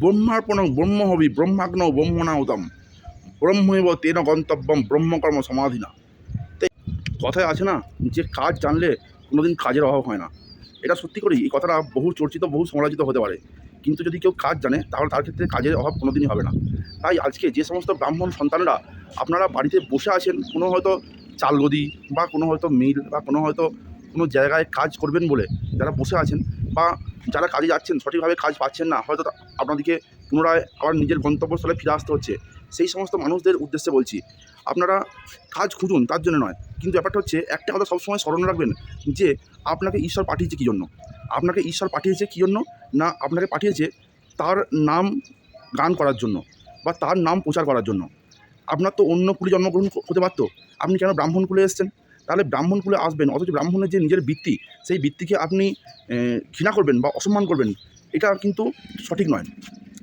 ব্রহ্মার্পণ ব্রহ্ম হবি ব্রহ্মাগ্ন ব্রহ্মণাউতম ব্রহ্মৈব তেন গন্তব্যম ব্রহ্মকর্ম সমাধিনা তাই কথায় আছে না যে কাজ জানলে কোনোদিন কাজের অভাব হয় না এটা সত্যি করেই এই কথাটা বহু চর্চিত বহু সমালোচিত হতে পারে কিন্তু যদি কেউ কাজ জানে তাহলে তার ক্ষেত্রে কাজের অভাব কোনোদিনই হবে না তাই আজকে যে সমস্ত ব্রাহ্মণ সন্তানরা আপনারা বাড়িতে বসে আছেন, কোনো হয়তো চালগদি বা কোনো হয়তো মিল বা কোনো হয়তো কোনো জায়গায় কাজ করবেন বলে, যারা বসে আছেন বা যারা কাজে যাচ্ছেন, সঠিকভাবে কাজ পাচ্ছেন না, হয়তো আপনাদেরকে পুনরায় আবার নিজের গন্তব্যস্থলে ফিরে আসতে হচ্ছে। সেই সমস্ত মানুষদের উদ্দেশ্যে বলছি, আপনারা কাজ খুঁজুন, তার জন্য নয়। কিন্তু ব্যাপারটা হচ্ছে, একটা কথা সবসময় স্মরণ রাখবেন যে, আপনাকে ঈশ্বর পাঠিয়েছে কী জন্য? আপনাকে ঈশ্বর পাঠিয়েছে কী জন্য? না, আপনাকে পাঠিয়েছে তার নাম গান করার জন্য বা তার নাম প্রচার করার জন্য। আপনার তো অন্য কুলে জন্মগ্রহণ হতে পারতো। আপনি কেন ব্রাহ্মণ কুলে এসেছেন? তাহলে ব্রাহ্মণ কুলে আসবেন, অথচ ব্রাহ্মণের যে নিজের বৃত্তি, সেই বৃত্তিকে আপনি ঘৃণা করবেন বা অসম্মান করবেন, এটা কিন্তু সঠিক নয়।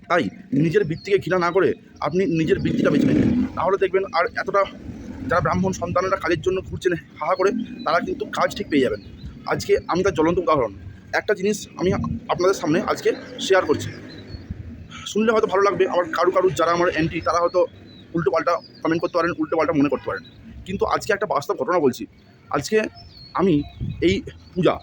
তাই নিজের বৃত্তিকে ঘৃণা না করে আপনি নিজের বৃত্তিটা বেছে নেবেন। তাহলে দেখবেন আর এতটা যারা ব্রাহ্মণ সন্তানেরা কাজের জন্য ঘুরছেন, হাহা করে, তারা কিন্তু কাজ ঠিক পেয়ে যাবেন। আজকে আমি তার জ্বলন্ত উদাহরণ। একটা জিনিস আমি আপনাদের সামনে আজকে শেয়ার করছি। শুনলে হয়তো ভালো লাগবে, আবার কারু কারু যারা আমার অ্যান্টি তারা হয়তো উল্টো পাল্টা কমেন্ট করতে পারেন উল্টো পাল্টা মনে করতে পারেন। কিন্তু আজকে একটা বাস্তব ঘটনা বলছি। আজকে আমি এই পূজা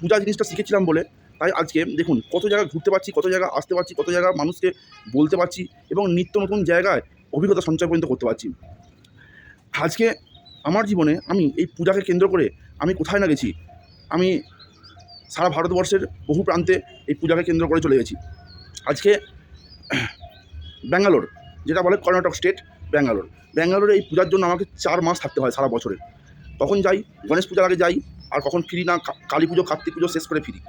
পূজা জিনিসটা শিখেছিলাম বলে, তাই আজকে দেখুন কত জায়গায় ঘুরতে পারছি, কত জায়গায় আসতে পারছি, কত জায়গায় মানুষকে বলতে পারছি এবং নিত্য নতুন জায়গায় অভিজ্ঞতা সঞ্চয় পর্যন্ত করতে পারছি। আজকে আমার জীবনে আমি এই পূজাকে কেন্দ্র করে আমি কোথায় না গেছি, আমি সারা ভারতবর্ষের বহু প্রান্তে এই পূজাকে কেন্দ্র করে চলে গেছি। আজকে ব্যাঙ্গালোর, যেটা বলে কর্ণাটক স্টেট ব্যাঙ্গালোর। ব্যাঙ্গালোরে এই পূজার জন্য আমাকে চার মাস থাকতে হয় সারা বছরে। তখন যাই, গণেশ পূজার আগে যাই, আর কখন ফিরি না কালী পুজো, কার্তিক পুজো শেষ করে ফিরি।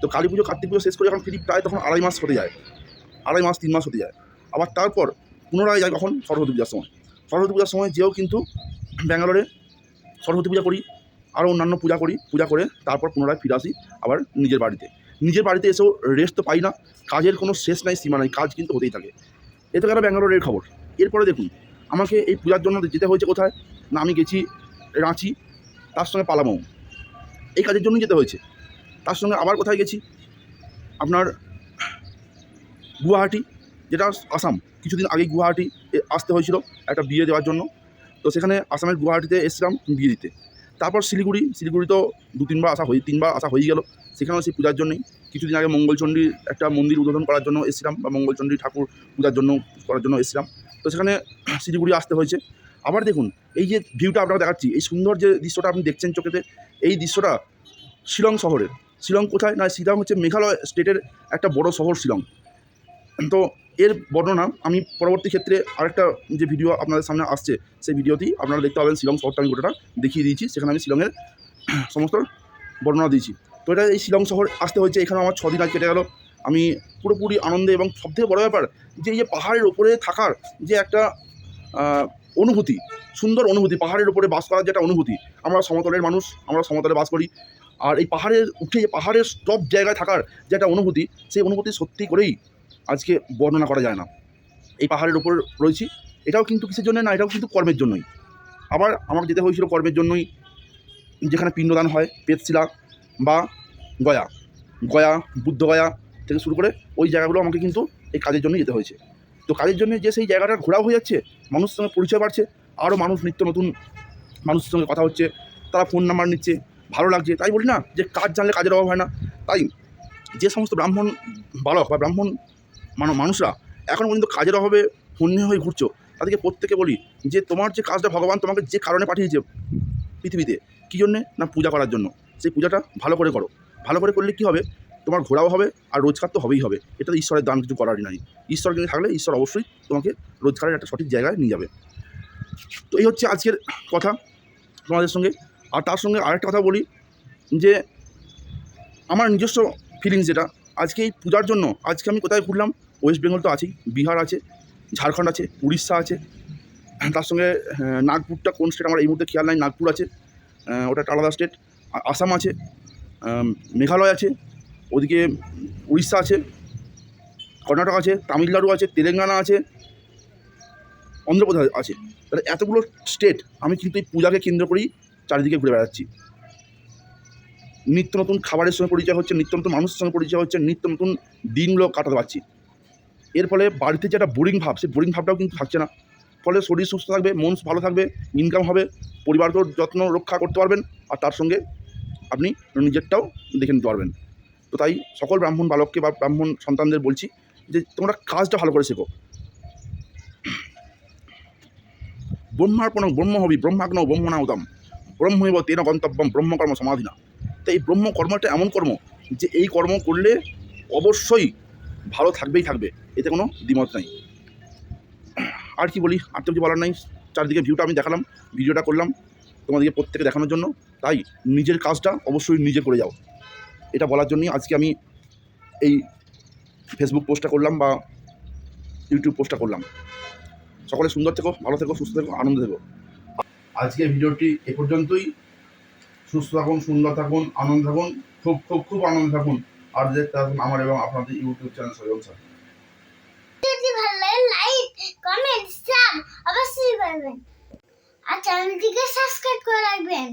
তো কালী পুজো, কার্তিক পুজো শেষ করে যখন ফিরি, প্রায় তখন আড়াই মাস হতে যায়। আড়াই মাস, তিন মাস হতে যায়। আবার তারপর পুনরায় যাই কখন সরস্বতী পূজার সময়। সরস্বতী পূজার সময় যেও কিন্তু ব্যাঙ্গালোরে সরস্বতী পূজা করি, আরও অন্যান্য পূজা করি, পূজা করে তারপর পুনরায় ফিরে আসি আবার নিজের বাড়িতে। নিজের বাড়িতে এসেও রেস্ট তো পাই না, কাজের কোনো শেষ নাই, সীমা নাই, কাজ কিন্তু হতেই থাকে। এতে গেল ব্যাঙ্গালোরের খবর। এরপরে দেখুন আমাকে এই পূজার জন্য যেতে হয়েছে কোথায়? না, আমি গেছি রাঁচি, তার সঙ্গে পালামৌ। এই কাজের জন্যই যেতে হয়েছে। তার সঙ্গে আবার কোথায় গেছি? আপনার গুয়াহাটি, যেটা আসাম। কিছুদিন আগে গুয়াহাটি আসতে হয়েছিল একটা বিয়ে দেওয়ার জন্য। তো সেখানে আসামের গুয়াহাটিতে এসেছিলাম বিয়ে দিতে। তারপর শিলিগুড়ি শিলিগুড়ি তো দু তিনবার আসা হয়ে তিনবার আসা হয়ে গেল। সেখানেও সেই পূজার জন্যই। কিছুদিন আগে মঙ্গলচণ্ডীর একটা মন্দির উদ্বোধন করার জন্য এসেছিলাম বা মঙ্গলচণ্ডী ঠাকুর পূজার জন্য করার জন্য এসেছিলাম। তো সেখানে শিলিগুড়ি আসতে হয়েছে। আবার দেখুন, এই যে ভিউটা আপনারা দেখাচ্ছি, এই সুন্দর যে দৃশ্যটা আপনি দেখছেন চোখেতে, এই দৃশ্যটা শিলং শহরের। শিলং কোথায়? না, শিলং হচ্ছে মেঘালয় স্টেটের একটা বড় শহর শিলং। তো এর বর্ণনা আমি পরবর্তী ক্ষেত্রে আরেকটা যে ভিডিও আপনাদের সামনে আসছে, সেই ভিডিওতেই আপনারা দেখতে পাবেন শিলং শহরটা, আমি গোটাটা দেখিয়ে দিয়েছি। সেখানে আমি শিলংয়ের সমস্ত বর্ণনা দিয়েছি। তো এটা এই শিলং শহর আসতে হয়েছে, এখানে আমার ছদিন আজ কেটে গেল। আমি পুরোপুরি আনন্দে এবং সবথেকে বড় ব্যাপার যে এই যে পাহাড়ের ওপরে থাকার যে একটা অনুভূতি, সুন্দর অনুভূতি, পাহাড়ের উপরে বাস করার যে একটা অনুভূতি, আমরা সমতলের মানুষ, আমরা সমতলে বাস করি। আর এই পাহাড়ের উঠে পাহাড়ের টপ জায়গায় থাকার যে একটা অনুভূতি, সেই অনুভূতি সত্যি করেই আজকে বর্ণনা করা যায় না। এই পাহাড়ের উপর রয়েছি, এটাও কিন্তু কিসের জন্য না, এটাও কিন্তু কর্মের জন্যই। আবার আমার যেতে হয়েছিল কর্মের জন্যই, যেখানে পিণ্ডদান হয়, পেতশিলা বা গয়া। গয়া, বুদ্ধগয়া থেকে শুরু করে ওই জায়গাগুলো আমাকে কিন্তু এই কাজের জন্য যেতে হয়েছে। তো কাজের জন্য যে সেই জায়গাটা ঘোরাও হয়ে যাচ্ছে, মানুষের সঙ্গে পরিচয় বাড়ছে, আরও মানুষ নিত্য নতুন মানুষের সঙ্গে কথা হচ্ছে, তারা ফোন নাম্বার নিচ্ছে, ভালো লাগছে। তাই বলি না যে কাজ জানলে কাজের অভাব হয় না। তাই যে সমস্ত ব্রাহ্মণ বালক বা ব্রাহ্মণ মানুষরা এখন পর্যন্ত কাজের অভাবে হন্যে হয়ে ঘুরছো, তাদেরকে প্রত্যেকে বলি যে তোমার যে কাজটা ভগবান তোমাকে যে কারণে পাঠিয়েছে পৃথিবীতে, কী জন্যে? না পূজা করার জন্য। সেই পূজাটা ভালো করে করো। ভালো করে করলে কী হবে? তোমার ঘোরাও হবে আর রোজগার তো হবেই হবে। এটা তো ঈশ্বরের দান কিছু করারই নাই। ঈশ্বর থাকলে ঈশ্বর অবশ্যই তোমাকে রোজগারের একটা সঠিক জায়গায় নিয়ে যাবে। তো এই হচ্ছে আজকের কথা তোমাদের সঙ্গে। আর তার সঙ্গে আরেকটা কথা বলি যে, আমার নিজস্ব ফিলিংস যেটা, আজকে এই পূজার জন্য, আজকে আমি কোথায় ঘুরলাম? ওয়েস্ট বেঙ্গল তো আছেই, বিহার আছে, ঝাড়খণ্ড আছে, উড়িষ্যা আছে। তার সঙ্গে নাগপুরটা কোন স্টেট আমার এই মুহূর্তে খেয়াল নাই। নাগপুর আছে ওটা একটা আলাদা স্টেট আসাম আছে মেঘালয় আছে ওদিকে উড়িষ্যা আছে, কর্ণাটক আছে, তামিলনাড়ু আছে, তেলেঙ্গানা আছে, অন্ধ্রপ্রদেশ আছে। তাহলে এতগুলো স্টেট আমি কিন্তু এই পূজাকে কেন্দ্র করেই চারিদিকে ঘুরে বেড়াচ্ছি। নিত্য নতুন খাবারের সঙ্গে পরিচয় হচ্ছে, নিত্য নতুন মানুষের সঙ্গে পরিচয় হচ্ছে, নিত্য নতুন দিনগুলো কাটাতে পারছি। এর ফলে বাড়িতে যে একটা বোরিং ভাব, সেই বোরিং ভাবটাও কিন্তু থাকছে না। ফলে শরীর সুস্থ থাকবে, মন ভালো থাকবে ইনকাম হবে, পরিবারকেও যত্ন রক্ষা করতে পারবেন, আর তার সঙ্গে আপনি নিজেরটাও দেখে নিতে পারবেন। তো তাই সকল ব্রাহ্মণ বালককে বা ব্রাহ্মণ সন্তানদের বলছি যে তোমরা কাজটা ভালো করে শেখো। ব্রহ্মার্পণ ব্রহ্ম হবি ব্রহ্মাগ্ন ব্রহ্মণাউদম ব্রহ্মৈব তেন গন্তব্যম ব্রহ্মকর্ম সমাধিনা। তো এই ব্রহ্ম কর্মটা এমন কর্ম যে এই কর্ম করলে অবশ্যই ভালো থাকবেই থাকবে, এতে কোনো দ্বিমত নাই। আর কি বলি, আর তো কিছু বলার নাই। চারদিকে ভিউটা আমি দেখালাম, ভিডিওটা করলাম তোমাদেরকে প্রত্যেকে দেখানোর জন্য। তাই নিজের কাজটা অবশ্যই নিজে করে যাও। এটা বলার জন্যই আজকে আমি এই ফেসবুক পোস্টটা করলাম বা ইউটিউব পোস্টটা করলাম। সকলে সুন্দর থেকো ভালো থেকো সুস্থ থেকো আনন্দ থেকো। আজকে ভিডিওটি এ পর্যন্তই। সুস্থ থাকুন সুন্দর থাকুন আনন্দ থাকুন খুব খুব খুব আনন্দ থাকুন। আর দেখতে থাকুন আমার এবং আপনাদের ইউটিউব চ্যানেল সজল স্যার। যদি ভালো লাগে লাইক কমেন্ট সাব অবশ্যই করবেন আর চ্যানেলটিকে সাবস্ক্রাইব করে রাখবেন।